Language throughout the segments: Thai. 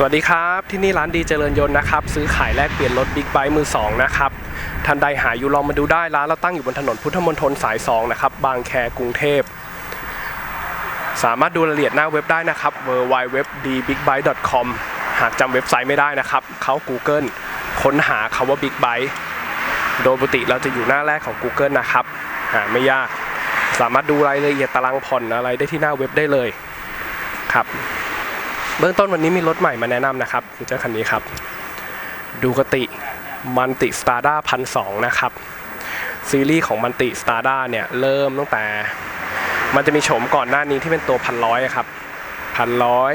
สวัสดีครับ ที่นี่ร้านดีเจริญยนต์นะครับ ซื้อขายแลกเปลี่ยนรถบิ๊กไบค์มือสองนะครับท่านใดหาอยู่ลองมาดูได้ร้านเราตั้งอยู่บนถนนพุทธมณฑลสาย2นะครับบางแคกรุงเทพ สามารถดูรายละเอียดหน้าเว็บได้นะครับ w w w d b i g b i k e c o m หากจำเว็บไซต์ไม่ได้นะครับ เขา Google ค้นหาคาว่า Big Bike โดยปกติเราจะอยู่หน้าแรกของ Google นะครับหาไม่ยาก สามารถดูรายละเอียดตารางผ่อนอะไรได้ที่หน้าเว็บได้เลยครับ เบื้องต้นวันนี้มีรถใหม่มาแนะนำนะครับคือเจ้าคันนี้ครับดูกติมันติสตาร์ด้าพันสองนะครับ ซีรีส์ของมันติสตาร์ด้าเนี่ย เริ่มตั้งแต่ มันจะมีโฉมก่อนหน้านี้ที่เป็นตัวพันร้อยครับพันร้อย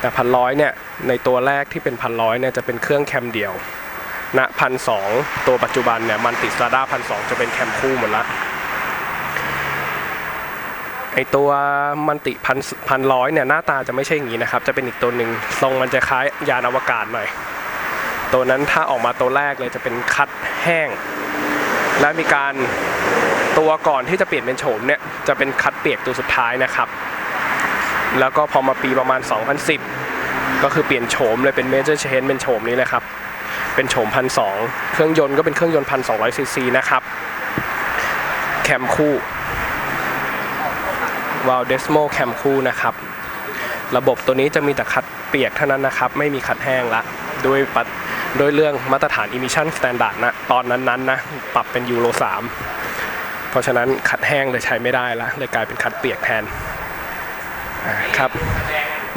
แต่พันร้อยเนี่ย ในตัวแรกที่เป็นพันร้อยเนี่ย จะเป็นเครื่องแคมเดียวณพันสองตัวปัจจุบันเนี่ย มันติสตาร์ด้าพันสองจะเป็นแคมคู่หมดละ ไอตัวมันติพันพันร้อยเนี่ยหน้าตาจะไม่ใช่อย่างนี้นะครับ จะเป็นอีกตัวหนึ่งทรงมันจะคล้ายยานอวกาศหน่อย ตัวนั้นถ้าออกมาตัวแรกเลยจะเป็นคัดแห้ง และมีการตัวก่อนที่จะเปลี่ยนเป็นโฉมเนี่ยจะเป็นคัดเปียกตัวสุดท้ายนะครับ แล้วก็พอมาปีประมาณ 2010 ก็คือเปลี่ยนโฉมเลยเป็นเมเจอร์เชนเป็นโฉมนี้เลยครับ เป็นโฉมพันสองเครื่องยนต์ก็เป็นเครื่องยนต์พันสองร้อยซีซีนะครับ แคมคู่ วาลเดสโมแคมคูนะครับ ระบบตัวนี้จะมีแต่คัดเปียกเท่านั้นนะครับ ไม่มีคัดแห้งละโดยปัดโดยเรื่องมาตรฐาน emission standard นะตอนนั้นๆนนะปรับเป็นยูโร3 เพราะฉะนั้นคัดแห้งเลยใช้ไม่ได้ละเลยกลายเป็นคัดเปียกแทนครับ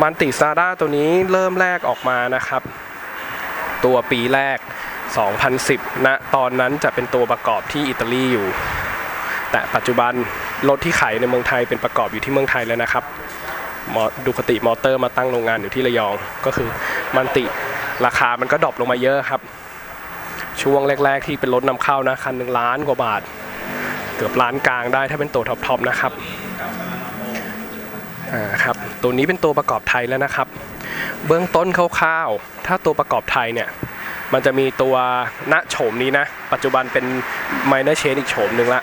มันติซาด้าตัวนี้เริ่มแรกออกมานะครับ ตัวปีแรก 2010นะตอนนั้นจะเป็นตัวประกอบที่อิตาลีอยู่ แต่ปัจจุบัน รถที่ขายในเมืองไทยเป็นประกอบอยู่ที่เมืองไทยแล้วนะครับดูคติมอเตอร์มาตั้งโรงงานอยู่ที่ระยอง ก็คือมันติราคามันก็ดรอปลงมาเยอะครับ ช่วงแรก ๆ ที่เป็นรถนำเข้านะคันหนึ่งล้านกว่าบาท เกือบล้านกลางได้ถ้าเป็นตัวท็อปๆนะครับอ่าครับตัวนี้เป็นตัวประกอบไทยแล้วนะครับ เบื้องต้นคร่าวๆถ้าตัวประกอบไทยเนี่ยมันจะมีตัวณโฉมนี้นะ ปัจจุบันเป็น minor change อีกโฉมหนึ่งละ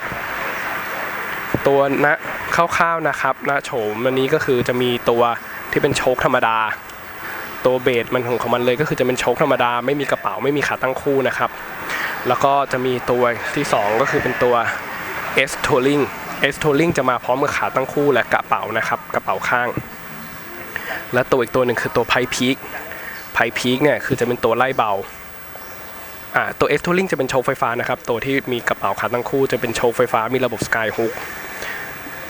ตัวณคร่าวๆนะครับณโฉมอันนี้ก็คือจะมีตัวที่เป็นโชคธรรมดา ตัวเบสมันของของมันเลยก็คือจะเป็นโชคธรรมดา ไม่มีกระเป๋าไม่มีขาตั้งคู่นะครับ แล้วก็จะมีตัวที่ 2 ก็คือเป็นตัว S Touring S Touring จะมาพร้อมกับขาตั้งคู่และกระเป๋านะครับกระเป๋าข้าง และตัวอีกตัวหนึ่งคือตัว p i Peak p i Peak เนี่ยคือจะเป็นตัวไล่เบาอ่าตัว S Touring จะเป็นโชว์ไฟฟ้านะครับ ตัวที่มีกระเป๋าขาตั้งคู่จะเป็นโชว์ไฟฟ้ามีระบบ Sky Hook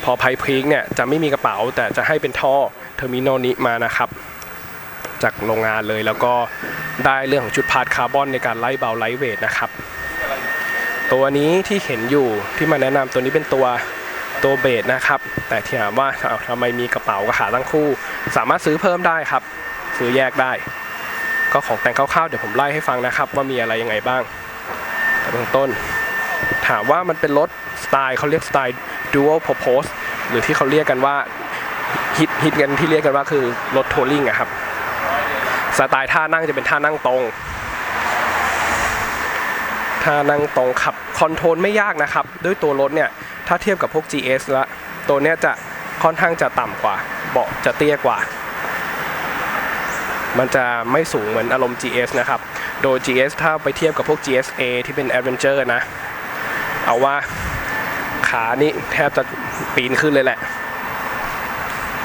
พอไพพีกเนี่ยจะไม่มีกระเป๋าแต่จะให้เป็นท่อเทอร์มินอลนี้มานะครับ จากโรงงานเลยแล้วก็ได้เรื่องของชุดพาร์ทคาร์บอนในการไล่เบาไลท์เวทนะครับ ตัวนี้ที่เห็นอยู่ที่มาแนะนำตัวนี้เป็นตัวตัวเบสนะครับ แต่ที่ถามว่าทำไมมีกระเป๋ากับขาตั้งคู่ สามารถซื้อเพิ่มได้ครับ ซื้อแยกได้ ก็ของแต่งคร่าวๆเดี๋ยวผมไล่ให้ฟังนะครับ ว่ามีอะไรยังไงบ้างแต่เบื้องต้น ถามว่ามันเป็นรถสไตล์เขาเรียกสไตล์ dual purpose หรือที่เขาเรียกกันว่าฮิตฮิตกันที่เรียกกันว่าคือรถทัวริงอะครับสไตล์ท่านั่งจะเป็นท่านั่งตรง ท่านั่งตรงขับคอนโทรลไม่ยากนะครับ ด้วยตัวรถเนี่ย ถ้าเทียบกับพวก GS ละตัวเนี้ยจะค่อนข้างจะต่ำกว่า เบาะจะเตี้ยกว่า มันจะไม่สูงเหมือนอารมณ์ GS นะครับ โดย GS ถ้าไปเทียบกับพวก GSA ที่เป็น Adventure นะ เอาว่า ขานี่แทบจะปีนขึ้นเลยแหละ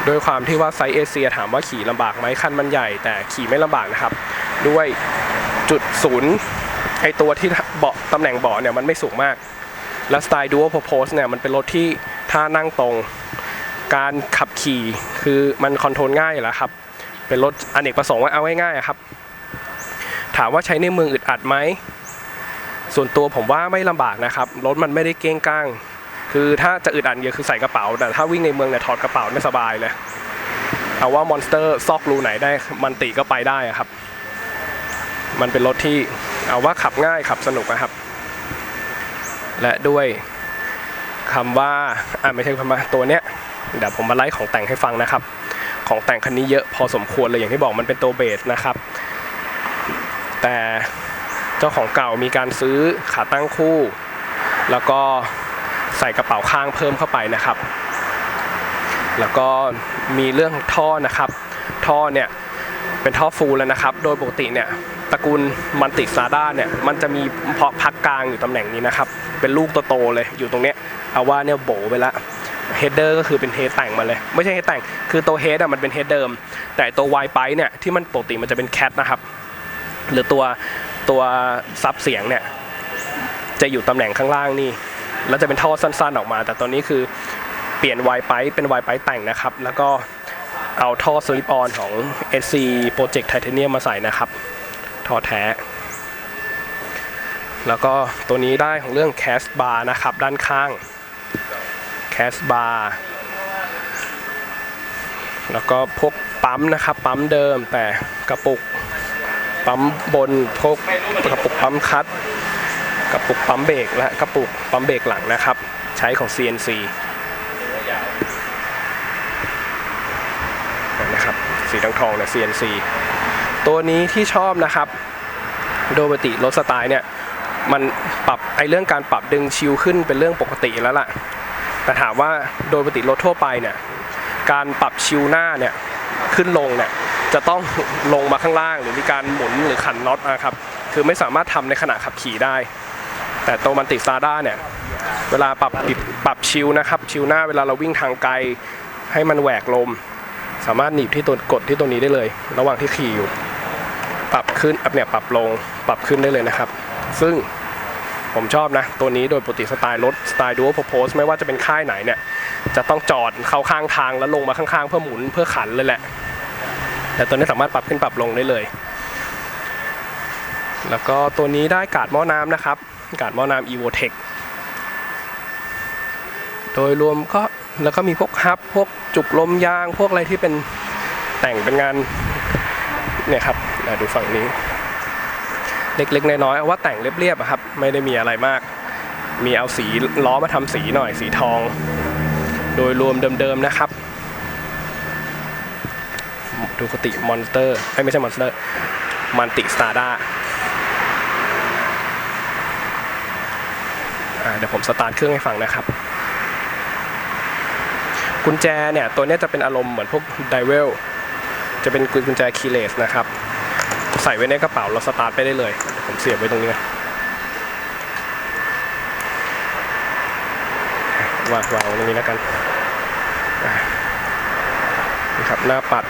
โดยความที่ว่าไซส์เอเชียถามว่าขี่ลำบากไหมคันมันใหญ่ แต่ขี่ไม่ลำบากนะครับ ด้วยจุดศูนย์ไอตัวที่เบาะตำแหน่งเบาะเนี่ยมันไม่สูงมาก และสไตล์ Dual Purpose เนี่ยมันเป็นรถที่ถ้านั่งตรง การขับขี่คือมันคอนโทรลง่ายแล้วครับ เป็นรถอเนกประสงค์ว่าเอาง่ายๆครับ ถามว่าใช้ในเมืองอึดอัดไหมส่วนตัวผมว่าไม่ลำบากนะครับ รถมันไม่ได้เก้งก้าง คือถ้าจะอึดอัดเยอะคือใส่กระเป๋า แต่ถ้าวิ่งในเมืองเนี่ยถอดกระเป๋าไม่สบายเลยเอาว่ามอนสเตอร์ซอกรูไหนได้มันติก็ไปได้อะครับ มันเป็นรถที่เอาว่าขับง่ายขับสนุกนะครับ และด้วยคำว่าอ่าไม่ใช่คำว่าตัวเนี้ยเดี๋ยวผมมาไล่ของแต่งให้ฟังนะครับ ของแต่งคันนี้เยอะพอสมควรเลยอย่างที่บอกมันเป็นตัวเบสนะครับ แต่เจ้าของเก่ามีการซื้อขาตั้งคู่ แล้วก็ ใส่กระเป๋าข้างเพิ่มเข้าไปนะครับ แล้วก็มีเรื่องท่อนะครับ ท่อเนี่ยเป็นท่อฟูลแล้วนะครับ โดยปกติเนี่ยตระกูลมันติซาด้าเนี่ยมันจะมีเพาะพักกลางอยู่ตำแหน่งนี้นะครับ เป็นลูกโตๆเลยอยู่ตรงเนี้ยเอาว่าเนี่ยโบไปละเฮดเดอร์ก็คือเป็นเฮดแต่งมาเลย ไม่ใช่เฮดแต่ง คือตัวเฮดอะมันเป็นเฮดเดิม แต่ตัวไวไปเนี่ยที่มันปกติมันจะเป็นแคทนะครับ หรือตัวตัวซับเสียงเนี่ยจะอยู่ตำแหน่งข้างล่างนี่ แล้วจะเป็นท่อสั้นๆออกมา แต่ตอนนี้คือเปลี่ยนไวไปเป็นไวไปแต่งนะครับ แล้วก็เอาท่อสลิปออนของ SC Project Titanium มาใส่นะครับ ท่อแท้ แล้วก็ตัวนี้ได้ของเรื่อง Cast Bar นะครับ ด้านข้าง Cast Bar แล้วก็พวกปั๊มนะครับ ปั๊มเดิมแต่กระปุก ปั๊มบนพวกกระปุกปั๊มคัด กระปุกปั๊มเบรกและกระปุกปั๊มเบรกหลังนะครับ ใช้ของ CNC นะครับสีทองทองเนี่ย CNC ตัวนี้ที่ชอบนะครับ โดยปกติรถสไตล์เนี่ยมันปรับไอเรื่องการปรับดึงชิวขึ้นเป็นเรื่องปกติแล้วล่ะ แต่ถามว่าโดยปกติรถทั่วไปเนี่ยการปรับชิวหน้าเนี่ยขึ้นลงเนี่ยจะต้องลงมาข้างล่างหรือมีการหมุนหรือขันน็อตนะครับ คือไม่สามารถทำในขณะขับขี่ได้ แต่โตมันติซาด้าเนี่ย เวลาปรับปิดปรับชิวนะครับ ชิวหน้าเวลาเราวิ่งทางไกลให้มันแหวกลม สามารถหนีบที่ตัวกดที่ตัวนี้ได้เลย ระหว่างที่ขี่อยู่ ปรับขึ้นอัพเนี่ยปรับลงปรับขึ้นได้เลยนะครับ ซึ่งผมชอบนะ ตัวนี้โดยปกติสไตล์รถสไตล์ดู p โ r โพสไม่ว่าจะเป็นค่ายไหนเนี่ย จะต้องจอดเข้าข้างทางแล้วลงมาข้างๆ เพื่อหมุนเพื่อขันเลยแหละ แต่ตัวนี้สามารถปรับขึ้นปรับลงได้เลย แล้วก็ตัวนี้ได้กาดหม้อน้ำนะครับ กาดหม้อน้ำ Evotech โดยรวมก็แล้วก็มีพวกฮับพวกจุกลมยาง พวกอะไรที่เป็นแต่งเป็นงานเนี่ยครับดูฝั่งนี้ เล็กๆน้อยๆเอาว่าแต่งเรียบๆครับ ไม่ได้มีอะไรมาก มีเอาสีล้อมาทำสีหน่อยสีทอง โดยรวมเดิมๆนะครับดูคติมอนสเตอร์ไม่ใช่มอนสเตอร์มันติสตาร์ด้า เดี๋ยวผมสตาร์ทเครื่องให้ฟังนะครับกุญแจเนี่ยตัวนี้จะเป็นอารมณ์เหมือนพวกไดเวลจะเป็นกุญแจคีเลสนะครับ ใส่ไว้ในกระเป๋าเราสตาร์ทไปได้เลย ผมเสียบไว้ตรงนี้วางวางตรงนี้แล้วกันอะนี่ครับหน้าปัด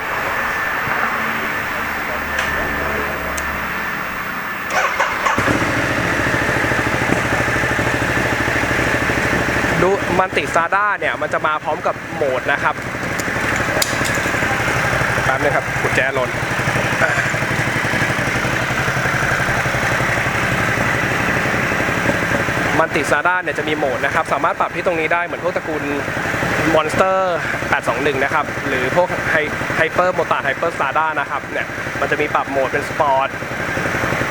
ดูมันติซาด้าเนี่ยมันจะมาพร้อมกับโหมดนะครับแป๊บนึงครับกุญแจหล่นมันติซาด้าเนี่ยจะมีโหมดนะครับ สามารถปรับที่ตรงนี้ได้เหมือนพวกตระกูลมอนสเตอร์821 นะครับ หรือพวกไฮเปอร์โมตาไฮเปอร์ซาด้านะครับเนี่ยมันจะมีปรับโหมดเป็นสปอร์ต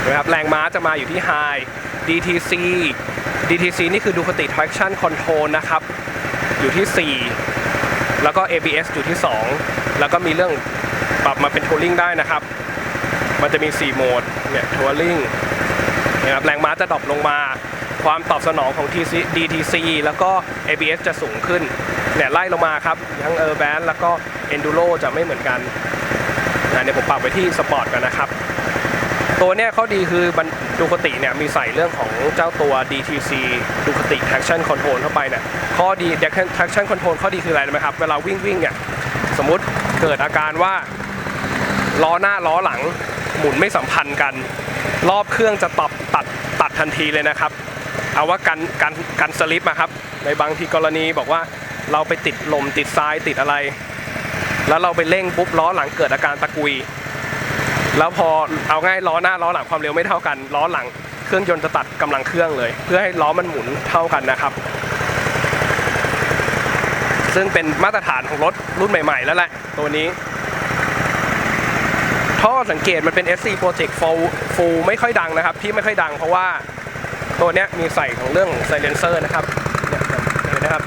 นะครับแรงม้าจะมาอยู่ที่ High DTC DTC นี่คือ Ducati Traction Control นะครับ อยู่ที่ 4 แล้วก็ ABS อยู่ที่ 2 แล้วก็มีเรื่องปรับมาเป็น Touring ได้นะครับ มันจะมี 4 โหมด เนี่ย Touring นะครับแรงม้าจะดรอปลงมาความตอบสนองของ TC DTC แล้วก็ ABS จะสูงขึ้นเนี่ยไล่ลงมาครับ ทั้ง Urban แล้วก็ Enduro จะไม่เหมือนกันนะเดี๋ยวผมปรับไว้ที่ Sport กันนะครับ ตัวเนี้ยเข้อดีคือดูคติเนี่ยมีใส่เรื่องของเจ้าตัว DTC ดูคติ traction control เข้าไปเนี่ยข้อดี traction control ข้อดีคืออะไรรู้ไหมครับ เวลาวิ่งวิ่งเนี่ยสมมติเกิดอาการว่าล้อหน้าล้อหลังหมุนไม่สัมพันธ์กัน รอบเครื่องจะตอบตัดตัดทันทีเลยนะครับ เอาว่ากันกันกันสลิปอะครับ ในบางทีกรณีบอกว่าเราไปติดลมติดทรายติดอะไร แล้วเราไปเร่งปุ๊บล้อหลังเกิดอาการตะกุย แล้วพอเอาง่ายล้อหน้าล้อหลังความเร็วไม่เท่ากัน ล้อหลังเครื่องยนต์จะตัดกำลังเครื่องเลย เพื่อให้ล้อมันหมุนเท่ากันนะครับ ซึ่งเป็นมาตรฐานของรถรุ่นใหม่ ๆ แล้วแหละตัวนี้ ท่อสังเกตมันเป็น SC Project Full Full ไม่ค่อยดังนะครับ ที่ไม่ค่อยดังเพราะว่าตัวเนี้ยมีใส่ของเรื่องของ Silencer นะครับเนี่ยเห็นนะครับ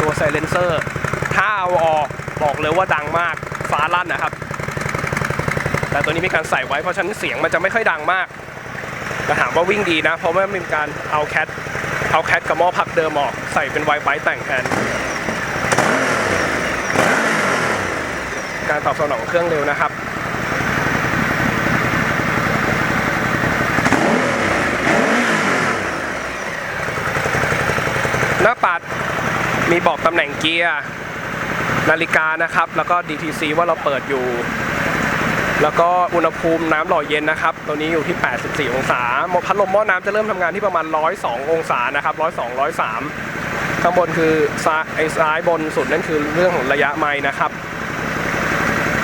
ตัว Silencer ถ้าเอาออกบอกเลยว่าดังมากฟ้าลั่นนะครับ แต่ตัวนี้มีการใส่ไว้เพราะฉะนั้นเสียงมันจะไม่ค่อยดังมากแต่ถามว่าวิ่งดีนะ เพราะว่ามีการเอาแคทเอาแคทกับหม้อพักเดิมออกใส่เป็นไวไฟแต่งแทนการตอบสนองเครื่องเร็วนะครับหน้าปัดมีบอกตำแหน่งเกียร์นาฬิกานะครับ แล้วก็ DTC ว่าเราเปิดอยู่ แล้วก็อุณหภูมิน้ำหล่อเย็นนะครับ ตัวนี้อยู่ที่ 84 องศาพัดลมหม้อน้ำจะเริ่มทำงานที่ประมาณ 102 องศานะครับ 102 103 ข้างบนคือซ้ายไอ้ซ้ายบนสุดนั่นคือเรื่องของระยะไม้นะครับ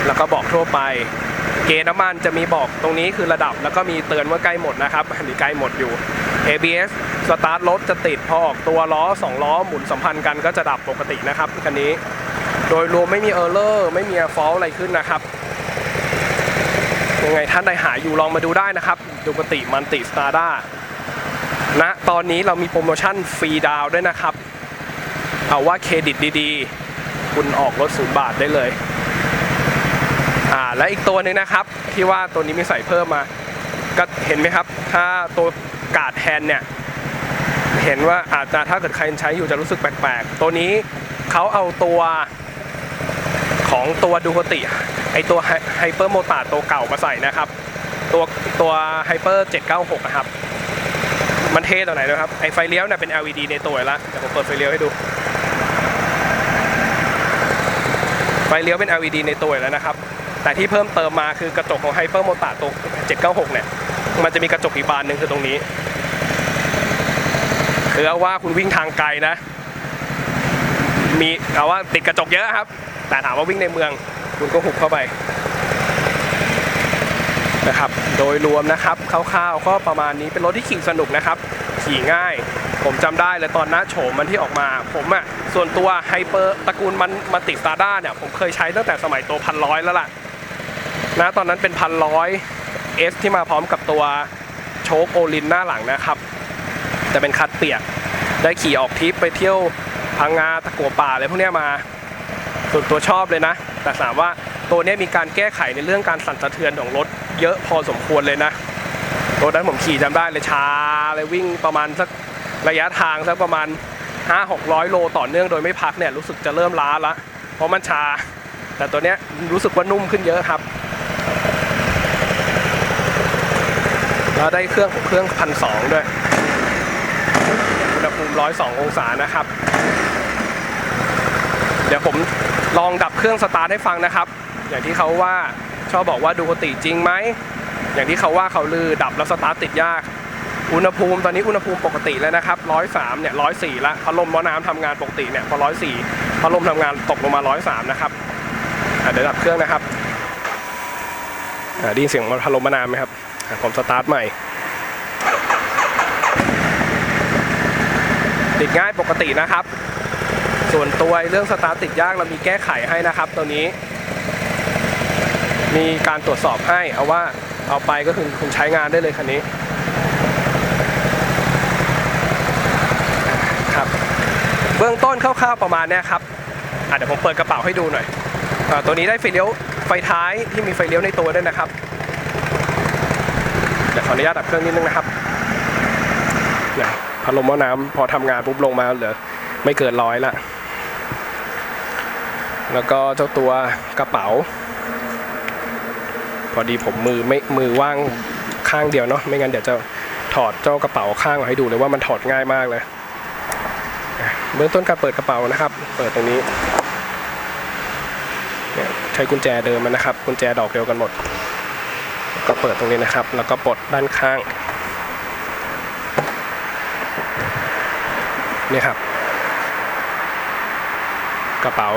แล้วก็บอกทั่วไป เกณฑ์น้ำมันจะมีบอกตรงนี้คือระดับ แล้วก็มีเตือนว่าใกล้หมดนะครับอันนี้ใกล้หมดอยู่ ABS สตาร์ทรถจะติดพอออกตัวล้อ 2 ล้อหมุนสัมพันธ์กันก็จะดับปกตินะครับคันนี้ โดยรวมไม่มีเออร์เลอร์ไม่มีฟอลอะไรขึ้นนะครับ ยังไงท่านใดหาอยู่ลองมาดูได้นะครับดูกติมันติสตาร์ด้าณตอนนี้เรามีโปรโมชั่นฟรีดาวด้วยนะครับ เอาว่าเครดิตดีๆ คุณออกรถศูนย์บาทได้เลยอ่าและอีกตัวหนึ่งนะครับ ที่ว่าตัวนี้มีใส่เพิ่มมา ก็เห็นไหมครับ ถ้าตัวกาดแทนเนี่ยเห็นว่าอาจจะถ้าเกิดใครใช้อยู่จะรู้สึกแปลกๆ ตัวนี้เขาเอาตัวของตัวดูโ o ติ ไอตัวไฮเปอร์โมตาตัวเก่ามาใส่นะครับ ตัวตัวไฮเปอร์796นะครับ มันเท่ตัวไหนนะครับ ไอไฟเลี้ยวเนี่ยเป็น LED ในตัวแล้วเดี๋ยวผมเปิดไฟเลี้ยวให้ดู ไฟเลี้ยวเป็น LED ในตัวแล้วนะครับ แต่ที่เพิ่มเติมมาคือกระจกของไฮเปอร์โมตาตัว796เนี่ย มันจะมีกระจกอีกบานหนึ่งคือตรงนี้คือเอาว่าคุณวิ่งทางไกลนะ มีเอาว่าติดกระจกเยอะครับ แต่ถามว่าวิ่งในเมือง คุณก็หุบเข้าไปนะครับ โดยรวมนะครับคร่าวๆก็ประมาณนี้เป็นรถที่ขี่สนุกนะครับ ขี่ง่าย ผมจำได้เลยตอนหน้าโฉมมันที่ออกมา ผมอะส่วนตัวไฮเปอร์ตระกูลมันมาติสตาร์ด้าเนี่ย ผมเคยใช้ตั้งแต่สมัยตัวพันร้อยแล้วล่ะนะตอนนั้นเป็นพันร้อยเอสที่มาพร้อมกับตัวโชคโอลินหน้าหลังนะครับจะเป็นคัดเปียก ได้ขี่ออกทริปไปเที่ยวพังงาตะกัวป่าอะไรพวกนี้มา ส่วนตัวชอบเลยนะ แต่ถามว่าตัวนี้มีการแก้ไขในเรื่องการสั่นสะเทือนของรถเยอะพอสมควรเลยนะรถนั้นผมขี่จำได้เลยช้าเลยวิ่งประมาณสักระยะทางสักประมาณ 5 600 โลต่อเนื่องโดยไม่พักเนี่ยรู้สึกจะเริ่มล้าละเพราะมันชา แต่ตัวนี้รู้สึกว่านุ่มขึ้นเยอะครับแล้วได้เครื่องเครื่องพันสองด้วยอุณหภูมิ102 องศานะครับ เดี๋ยวผม ลองดับเครื่องสตาร์ทให้ฟังนะครับ อย่างที่เขาว่าชอบบอกว่าดูปกติจริงไหม อย่างที่เขาว่าเขาลือดับแล้วสตาร์ทติดยาก อุณหภูมิตอนนี้อุณหภูมิปกติแล้วนะครับ103เนี่ย104ละพัดลมหม้อน้ำทำงานปกติเนี่ยพอ104พัดลมทำงานตกลงมา103นะครับอะเดี๋ยวดับเครื่องนะครับได้ยินเสียงพัดลมม้อน้ำไหมครับผมสตาร์ทใหม่ ติดง่ายปกตินะครับ ส่วนตัวเรื่องสตาร์ทติดยากเรามีแก้ไขให้นะครับ ตัวนี้ มีการตรวจสอบให้ เอาว่าเอาไปก็คือคุณใช้งานได้เลยคันนี้ครับ เบื้องต้นคร่าวๆประมาณเนี้ยครับเดี๋ยวผมเปิดกระเป๋าให้ดูหน่อยอตัวนี้ได้ไฟเลี้ยวไฟท้ายที่มีไฟเลี้ยวในตัวด้วยนะครับเดี๋ยวขออนุญาตดับเครื่องนิดนึงนะครับพัดลมหม้อน้ำพอทำงานปุ๊บลงมาเหลือไม่เกินร้อยละ แล้วก็เจ้าตัวกระเป๋า พอดีผมมือไม่มือว่างข้างเดียวเนาะไม่งั้นเดี๋ยวจะถอดเจ้ากระเป๋าข้างมาให้ดูเลยว่ามันถอดง่ายมากเลยเบื้องต้นการเปิดกระเป๋านะครับ เปิดตรงนี้ใช้กุญแจเดิมมันนะครับ กุญแจดอกเดียวกันหมด ก็เปิดตรงนี้นะครับ แล้วก็ปลดด้านข้างนี่ครับ กระเป๋า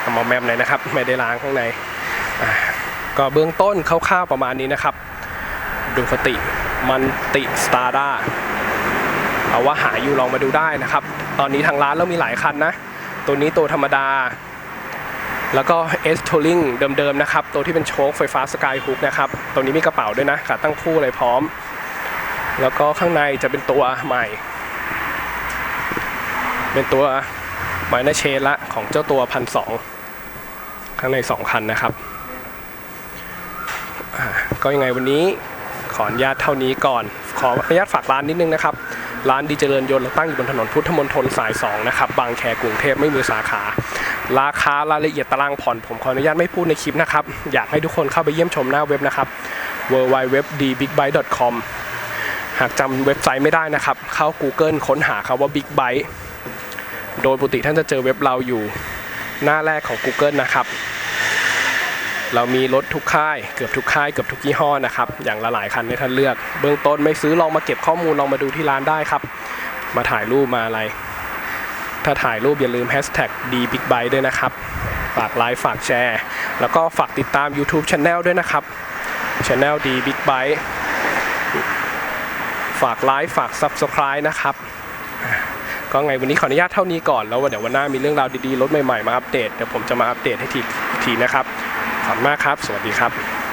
เอมาแมมเลยนะครับ ไม่ได้ล้างข้างใน ก็เบื้องต้นคร่าวๆประมาณนี้นะครับ ดูคติมันติสตาร์ด้าเอาว่าหาอยู่ลองมาดูได้นะครับ ตอนนี้ทางร้านเรามีหลายคันนะ ตัวนี้ตัวธรรมดา แล้วก็เอสโทลิงเดิมๆนะครับ ตัวที่เป็นโชคไฟฟ้าสกายฮุกนะครับ ตัวนี้มีกระเป๋าด้วยนะขาตั้งคู่อะไรพร้อม แล้วก็ข้างในจะเป็นตัวใหม่ เป็นตัว ไมเนเชนละของเจ้าตัวพันสองข้างในสองคันนะครับ ก็ยังไงวันนี้ขออนุญาตเท่านี้ก่อน ขออนุญาตฝากร้านนิดนึงนะครับ ร้านดีเจริญยนต์เราตั้งอยู่บนถนนพุทธมณฑลสาย 2 นะครับ บางแคกรุงเทพไม่มีสาขา ราคารายละเอียดตารางผ่อนผมขออนุญาตไม่พูดในคลิปนะครับ อยากให้ทุกคนเข้าไปเยี่ยมชมหน้าเว็บนะครับ w w w d b i g b y t e c o m หากจำเว็บไซต์ไม่ได้นะครับ เข้า Google ค้นหาคำว่า Big Byte โดยปกติท่านจะเจอเว็บเราอยู่หน้าแรกของ Google นะครับเรามีรถทุกค่ายเกือบทุกค่ายเกือบทุกยี่ห้อนะครับอย่างละหลายคันให้ท่านเลือก เบื้องต้นไม่ซื้อลองมาเก็บข้อมูลลองมาดูที่ร้านได้ครับ มาถ่ายรูปมาอะไร ถ้าถ่ายรูปอย่าลืมแฮชแท็ก dbigbike ด้วยนะครับ ฝากไลค์ฝากแชร์ แล้วก็ฝากติดตาม YouTube Channel ด้วยนะครับ Channel d big bike ฝากไลค์ฝาก Subscribe นะครับ ก็ไงวันนี้ขออนุญาตเท่านี้ก่อนแล้วเดี๋ยววันหน้ามีเรื่องราวดีๆรถใหม่ๆมาอัปเดตเดี๋ยวผมจะมาอัปเดตให้ทีทีนะครับขอบคุณมากครับ สวัสดีครับ